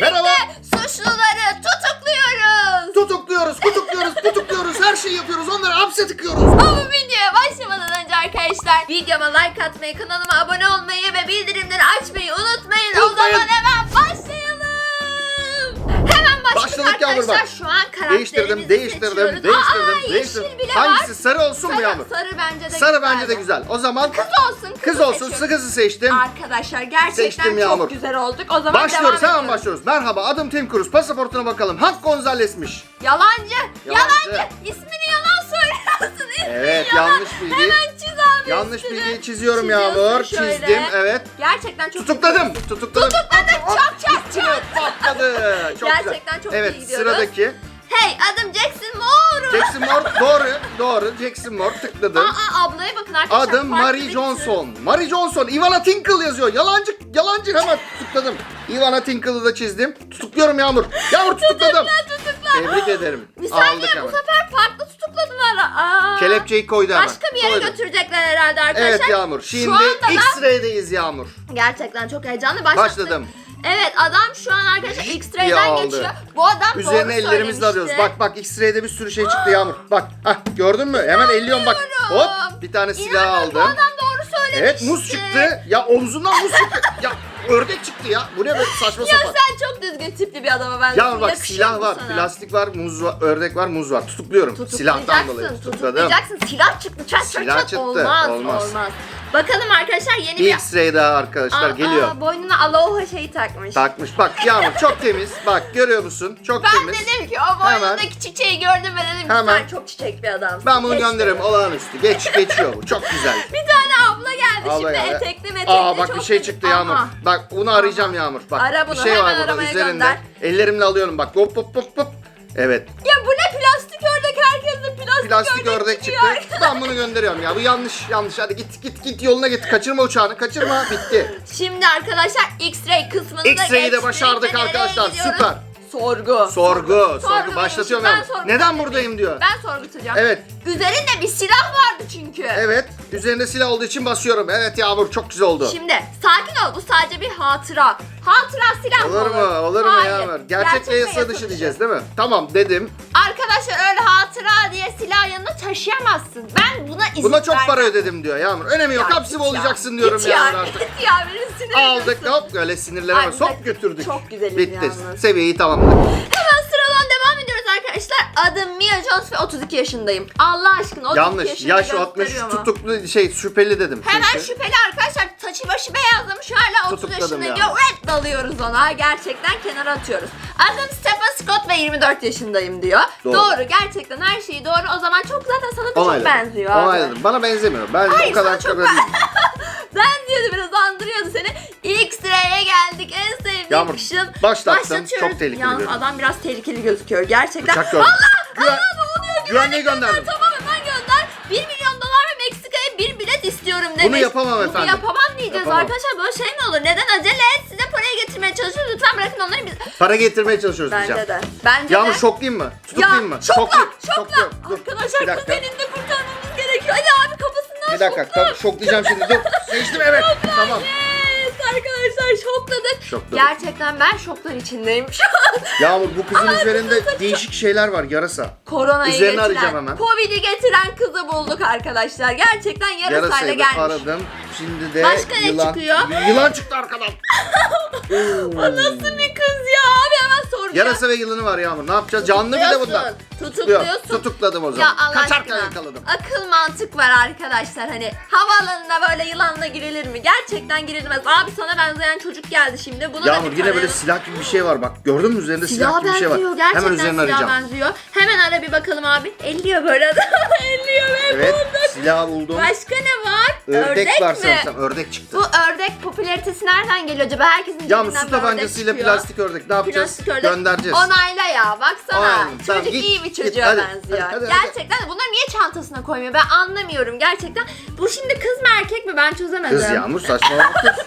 Merhaba. suçluları tutukluyoruz. Tutukluyoruz, tutukluyoruz, tutukluyoruz. Her şeyi yapıyoruz. Onları hapse tıkıyoruz. Ama videoya başlamadan önce arkadaşlar videoma like atmayı, kanalıma abone olmayı ve bildirimleri açmayı Değiştirdim, değiştirdim, seçiyoruz. değiştirdim, Aa, değiştirdim. yeşil bile Hangisi var. sarı olsun mu Sarı, Yağmur? sarı bence de Sarı bence de güzel. O zaman Kız olsun. kız olsun. seçiyorum. Sıkızı seçtim. Arkadaşlar gerçekten Seçtim çok Yağmur. güzel olduk. O zaman Başlıyoruz, devam hemen ediyoruz. başlıyoruz. Merhaba, adım Tim Cruz. Pasaportuna bakalım. Hak Gonzales'miş. Yalancı. Yalancı. Yalancı. İsmini yalan söylüyorsun. İsmini Evet, yalan. yanlış bilgi. Hemen çiz abi Yanlış üstünü. bilgiyi çiziyorum Çiziyorsun Yağmur. şöyle. Çizdim, evet. Gerçekten çok Tutukladım, tutukladım. Tutukladık, çak, çak, çak. patladı. Çok Gerçekten güzel. çok evet, iyi gidiyoruz. sıradaki. Hey adım Jackson Moore. Jackson Moore, doğru, doğru. Jackson Moore tıkladım. Aa ablaya bakın arkadaşlar. Adım farklı Marie bir Johnson. Marie Johnson. Ivana Tinkle yazıyor. Yalancı, yalancı hemen tutukladım. Ivana Tinkle'ı da çizdim. Tutukluyorum Yağmur. Yağmur tutukladım. Tutukla tutukla. Tebrik ederim. Bir saniye Aldık bu hemen. sefer farklı tutukladılar. Aa. Kelepçeyi koydu hemen. Başka bir yere Koydu. götürecekler herhalde arkadaşlar. Evet Yağmur. Şimdi anda da X-ray'deyiz Yağmur. gerçekten çok heyecanlı başladık. Başladım. Evet adam şu an arkadaşlar X-ray'den aldı. geçiyor. Bu adam Üzerine doğru ellerimizle alıyoruz. söylemişti. Bak bak X-ray'de bir sürü şey çıktı Yağmur. Bak. Hah gördün mü? Hemen elliyorum bak. Hop bir tane silah İnanın bu aldım. adam doğru söylemişti. Evet muz çıktı. Ya omzundan muz çıktı. Ya ördek çıktı ya. Bu ne böyle saçma Ya sapan. sen çok düzgün tipli bir adama benziyorsun. Ya bak Yakışıyor silah bu var, sana. plastik var, muz var, ördek var, muz var. Tutukluyorum. Silahtan dolayı Tutuklayacaksın, tutukladım. tutuklayacaksın. Silah çıktı, çat çat Silah çat. çıktı, Olmaz, olmaz. olmaz. Bakalım arkadaşlar yeni Bir bir... X-ray daha arkadaşlar Aa, geliyor. aa, boynuna aloha şeyi takmış. Takmış. Bak Yağmur çok temiz. Bak görüyor musun? Çok Ben temiz. dedim ki o boynundaki çiçeği gördüm ve dedim Hemen. sen çok çiçek bir adamsın. Ben bunu Keşke. gönderirim olağanüstü. Geç geçiyor bu. Çok güzel. Bir tane abla geldi Abla şimdi geldi. etekli metekli. Aa bak çok bir şey çıktı Yağmur. Aha. Bak bunu arayacağım Yağmur. Bak Ara bir bunu, şey hemen var burada aramaya üzerinde. gönder. Ellerimle alıyorum bak. Hop hop hop hop. Evet. Ya plastik, ördek çıktı. Ben bunu gönderiyorum ya. Bu yanlış yanlış. Hadi git git git yoluna git. Kaçırma uçağını. Kaçırma. Bitti. Şimdi arkadaşlar X-ray kısmını da X-ray'i de geçtik. başardık Nereye arkadaşlar. gidiyoruz? Süper. Sorgu. Sorgu. Sorgu. buymuş. Başlatıyorum Ben Yağmur. sorgu Neden buradayım diyor. Ben sorgu tutacağım. Evet. Üzerinde bir silah vardı çünkü. Evet. Üzerinde silah olduğu için basıyorum. Evet Yağmur çok güzel oldu. Şimdi sakin ol bu sadece bir hatıra. Hatıra silah mı Olur mu? Olur mu Hayır. Yağmur? Gerçek ve yasa dışı diyeceğiz değil mi? Tamam dedim. Arkadaşlar öyle hatıra diye silah yanına taşıyamazsın. Ben buna izin Buna çok vermem. para ödedim diyor Yağmur. Önemi yok. Ya Hapsi git mi ya. olacaksın diyorum Git Yağmur ya. artık. Git ya beni sinir Aldık hop böyle. Ay, Hop götürdük. çok güzeliz Bitti. yalnız. Seviyeyi tamamladık. Jones ve 32 yaşındayım. Allah aşkına 32 Yanlış. yaşında Yaş 60 gösteriyor mu? tutuklu şey şüpheli dedim. Hemen çünkü. şüpheli arkadaşlar saçı başı beyazlamış hala 30 Tutukladım yaşında ya. diyor. Red dalıyoruz ona gerçekten kenara atıyoruz. Adım Stephen Scott ve 24 yaşındayım diyor. Doğru. Doğru, gerçekten her şey doğru. O zaman çok zaten sana da çok Onayladım. benziyor abi. Onayladım. Bana benzemiyor. Ben Hayır, o kadar çok çok değilim. Benziyordu biraz andırıyordu seni. X-ray'e geldik en sevdiğim Yağmur, kışın. Başlatıyoruz. Çok tehlikeli Yalnız görünüyor. adam biraz tehlikeli gözüküyor gerçekten. Bıçak gördüm. Allah! Allah oluyor? Güvenliği gönderdim. Tamam hemen gönder. 1 milyon dolar ve Meksika'ya bir bilet istiyorum demiş. Bunu yapamam Bunu efendim. yapamam diyeceğiz Yapamam. arkadaşlar. Böyle şey mi olur? Neden acele et? Size parayı getirmeye çalışıyoruz. Lütfen bırakın onları biz. Para getirmeye çalışıyoruz Bence diyeceğim. de. Bence Yağmur de. şoklayayım mı? Ya Tutuklayayım mı? şokla, şokla. Dur, Arkadaşlar kız dakika. elinde kurtarmamız gerekiyor. Ali abi kafasından Bir dakika. şokla. Şoklayacağım şimdi. Dur. Seçtim evet. Tamam. Arkadaşlar şokladık. Şokladık. Gerçekten ben şoklar içindeyim şu an. Yağmur bu kızın üzerinde değişik şeyler var yarasa. Koronayı Üzerine arayacağım getiren, hemen. Covid'i getiren kızı bulduk arkadaşlar. Gerçekten yarasayla Yarasayı da gelmiş. aradım. Şimdi de Başka ne yılan. çıkıyor? Yılan çıktı arkadan. O nasıl bir kız ya? Abi hemen soracağım. Yarasa ve yılanı var Yağmur. Ne yapacağız? Canlı bir de bunlar. Tutukluyorsun. Tutukladım o Ya zaman. Allah Kaçarken aşkına. yakaladım. Akıl mantık var arkadaşlar hani havaalanına böyle yılanla girilir mi? Gerçekten girilmez. Abi sana benzeyen çocuk geldi şimdi. Bunu da Yağmur bir yine böyle silah gibi bir şey var bak. Gördün mü üzerinde silah, Silah gibi bir şey var. Gerçekten Hemen üzerine silah arayacağım. benziyor. Hemen ara bir bakalım abi. Elliyor böyle adam. Elliyor ve Evet bulduk. silah buldum. Başka ne Ördek, var mi? sanırsam. Ördek çıktı. Bu ördek popülaritesi nereden geliyor acaba? Herkesin cebinden su bir ördek tabancasıyla çıkıyor. plastik ördek ne yapacağız? Plastik ördek. Göndereceğiz. Onayla ya baksana. Tamam, Çocuk git, iyi bir git, çocuğa hadi, benziyor. hadi, hadi, hadi. gerçekten de bunları niye çantasına koymuyor ben anlamıyorum gerçekten. Bu şimdi kız mı erkek mi ben çözemedim. Kız Yağmur saçmalama kız.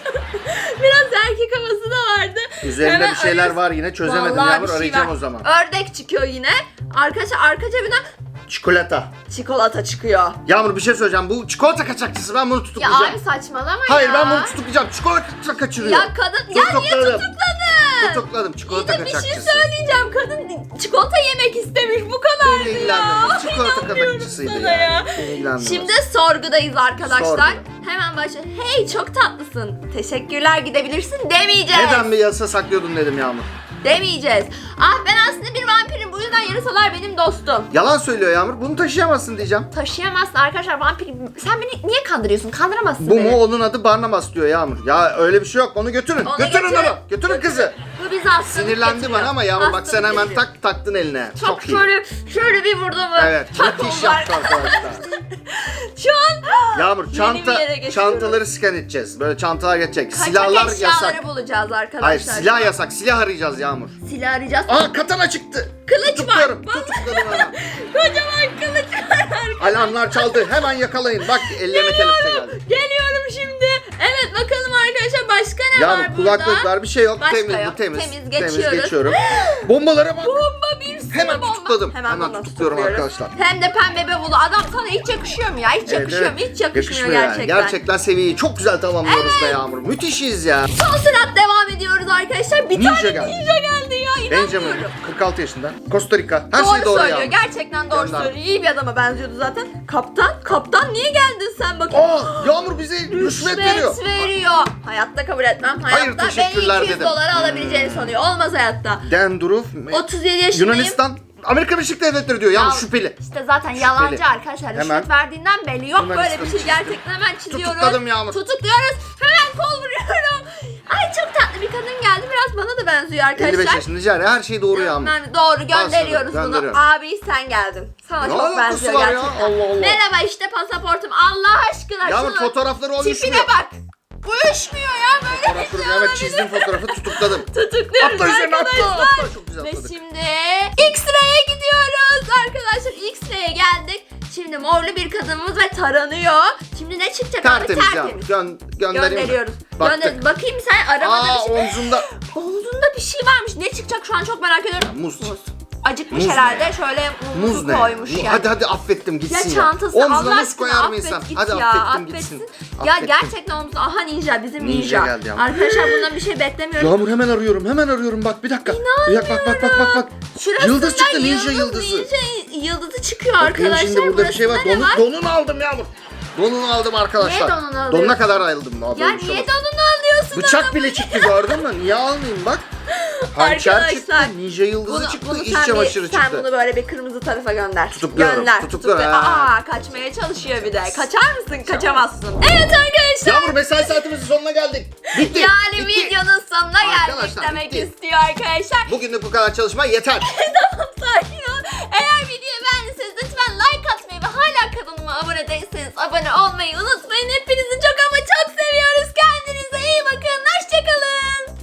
Biraz erkek havası da vardı. Üzerinde Hemen bir şeyler arıyoruz. var yine çözemedim Vallahi Yağmur bir şey arayacağım var. o zaman. Ördek çıkıyor yine. Arkadaşlar arka cebinden Çikolata. çikolata çıkıyor. Yağmur bir şey söyleyeceğim. Bu çikolata kaçakçısı ben bunu Ya tutuklayacağım. abi saçmalama Hayır ya. ben bunu tutuklayacağım. Çikolata kaçırıyor. Ya kadın ya niye Tutukladım. tutukladın? Tutukladım çikolata Bir de bir şey kaçakçısı. söyleyeceğim. Kadın çikolata yemek istemiş. Bu kadar Beni ya. ilgilendirmez. Çikolata kaçakçısıydı sana ya. ya. Beni ilgilendirmez. Şimdi sorgudayız arkadaşlar. Sorgu. Hemen başla. Hey çok tatlısın. Teşekkürler gidebilirsin demeyeceğiz. Neden bir yasa saklıyordun dedim Yağmur. Demeyeceğiz. Ah ben aslında bir vampirim. Yüzden yarasalar benim dostum. Yalan söylüyor Yağmur. Bunu taşıyamazsın diyeceğim. Taşıyamazsın arkadaşlar vampir. Sen beni niye kandırıyorsun? Kandıramazsın Bu beni. mu onun adı Barnabas diyor Yağmur. Ya öyle bir şey yok. Onu götürün. Onu götürün götürün. onu. Götürün kızı. Bu bizi hastalık Sinirlendi bana ama Yağmur bak sen hemen getiriyor. tak taktın eline. Çok, Çok iyi. şöyle şöyle bir vurdu mu? Evet. Müthiş oldu yaptı arkadaşlar. arkadaşlar. Şu an Yağmur çanta çantaları scan edeceğiz. Böyle çantalar geçecek. kaçak Silahlar yasak. bulacağız arkadaşlar. Hayır silah yasak. Silah arayacağız Yağmur. Silah arayacağız. Aa katana çıktı. Kılıç var. Tutukluyorum. Vallahi Tutukladım hemen. Kocaman kılıç var. Alarmlar çaldı. Hemen yakalayın. Bak ellerine kelepçe geldi. Geliyorum şimdi. Evet bakalım arkadaşlar başka ne var Yağmur burada? kulaklıklar bir şey yok. Başka temiz yok. bu temiz. Temiz geçiyoruz. geçiyorum. Bombalara bak. Bomba bir sürü Hemen bomba. tutukladım. Hemen bunu tutukluyorum tutukluyoruz. arkadaşlar. Hem de pembe bebulu. Adam sana hiç yakışıyor mu ya? Hiç yakışıyor mu? Hiç yakışmıyor, yani. gerçekten. Gerçekten seviyeyi çok güzel tamamlıyoruz be Yağmur. Müthişiz ya. Son sürat devam ediyoruz arkadaşlar. Bir Ninja tane geldi. ninja geldi ya. Benjamin İnanmıyorum. 46 yaşında. Costa Rica. Her doğru şey doğru söylüyor. Yağmur. Gerçekten doğru Gönder. söylüyor. İyi bir adama benziyordu zaten. Kaptan, kaptan niye geldin sen bakayım? Aa Yağmur bize rüşvet veriyor. veriyor. Hayatta kabul etmem. Hayır, Hayatta teşekkürler beni 200 dedim. dolara alabileceğini sanıyor. Olmaz hayatta. Denduruf. 37 yaşındayım. Yunanistan. Amerika Birleşik Devletleri diyor. Yağmur Ya, şüpheli. İşte zaten yalancı arkadaşlar. Rüşvet Hemen. verdiğinden belli. Yok Hemen böyle bir şey çizdim. gerçekten hemen çiziyoruz. Tutukladım Yağmur. Tutukluyoruz. Hemen kol vuruyorum. Benziyor arkadaşlar. 55 yaşında Cari. Her şey doğru Yağmur. Ben doğru gönderiyoruz Başladım, bunu. Abi sen geldin. Sana Ne çok benziyor var ya? gerçekten. Allah Allah. Merhaba işte pasaportum. Allah aşkına Yağmur şunu- fotoğrafları Tipine oluşmuyor. bak. Uyuşmuyor ya böyle bir şey olabilir. çizdim fotoğrafı tutukladım. Tutukluyoruz Atla üzerine atla, atla. Çok güzel Ve atladık. şimdi X-Ray'e gidiyoruz arkadaşlar. X-Ray'e geldik. Şimdi morlu bir kadınımız ve taranıyor. Şimdi ne çıkacak abi? Tertemiz Yağmur. Tertemiz. Gön göndereyim mi? Gönderiyoruz. Baktık. Gönder bakayım sen arabada Aa bir şey. omzunda. Bir şey varmış. Ne çıkacak şu an çok merak ediyorum. Muz. Acıkmış Muz ne herhalde. ya? Şöyle Muz ne? koymuş Mu- yani. Hadi hadi affettim Ya gitsin ya. çantası Omzuna Allah muz aşkına koyar mı affet insan? git Hadi ya, affettim affetsin. gitsin. Ya Affettim. gerçekten omuz aha ninja bizim Ninja ninja. geldi ya. Arkadaşlar bundan bir şey beklemiyorum. Yağmur hemen arıyorum hemen arıyorum bak bir dakika. Bir dakika bak bak bak bak bak. Şurasından Yıldız çıktı ninja yıldızı. Ninja yıldızı çıkıyor Bakayım arkadaşlar. şimdi burada bir şey var. Burasında ne Donu, donunu aldım Yağmur. Donunu aldım arkadaşlar. Niye donunu alıyorsun? Donuna kadar ayrıldım. Daha Ya niye olmaz. donunu aslında Bıçak bile çıktı gördün mü? Niye almayayım bak. Hançer Arkadaşlar, çıktı, ninja yıldızı çıktı, iç sen çamaşırı çıktı. Sen bunu böyle bir kırmızı tarafa gönder. Tutukluyorum, Gönder. tutukluyorum. tutukla- Aa kaçmaya çalışıyor bir de. Kaçar mısın? Kaçamazsın. Evet arkadaşlar. Yavrum mesai saatimizin sonuna geldik. Bitti. Yani bitti. videonun sonuna geldik Arkadaşlar, demek bitti. istiyor arkadaşlar. Bugün bu kadar çalışma yeter. Sakin ol. Eğer videoyu beğendiyseniz lütfen like atmayı ve hala kanalıma abone değilseniz abone olmayı unutmayın. Hepinizi çok ama